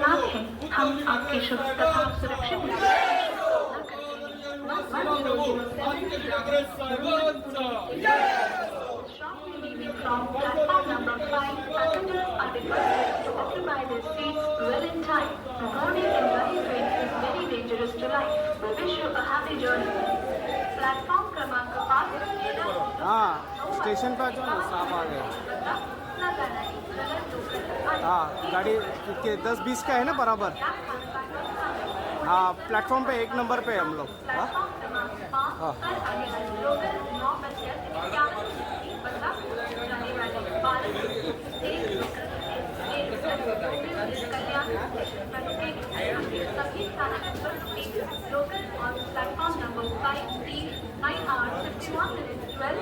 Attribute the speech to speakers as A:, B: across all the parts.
A: नाम हम आपकी शुद्धता सुरक्षित from platform number 5, passengers are requested to occupy their seats well in time. Drowning in heavy rain is very dangerous to life. We wish you a happy journey. Platform क्रमांक पाँच
B: हाँ station पर जो ना साफ आ गया हाँ गाड़ी के दस बीस का है ना बराबर हाँ प्लेटफॉर्म पे एक नंबर पे हम लोग हाँ हाँ
C: platform number five nine fifty one minute twelve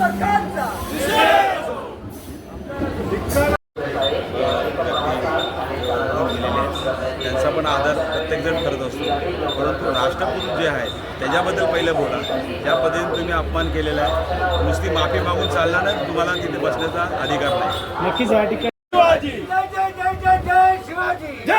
C: सरकारचा
D: त्यांचा पण आदर प्रत्येकजण करत असतो परंतु राष्ट्रपूत जे आहे त्याच्याबद्दल पहिलं बोला त्या पद्धतीने तुम्ही अपमान केलेला आहे नुसती माफी मागून चालला ना तुम्हाला तिथे बसण्याचा अधिकार नाही
B: नक्कीच शिवाजी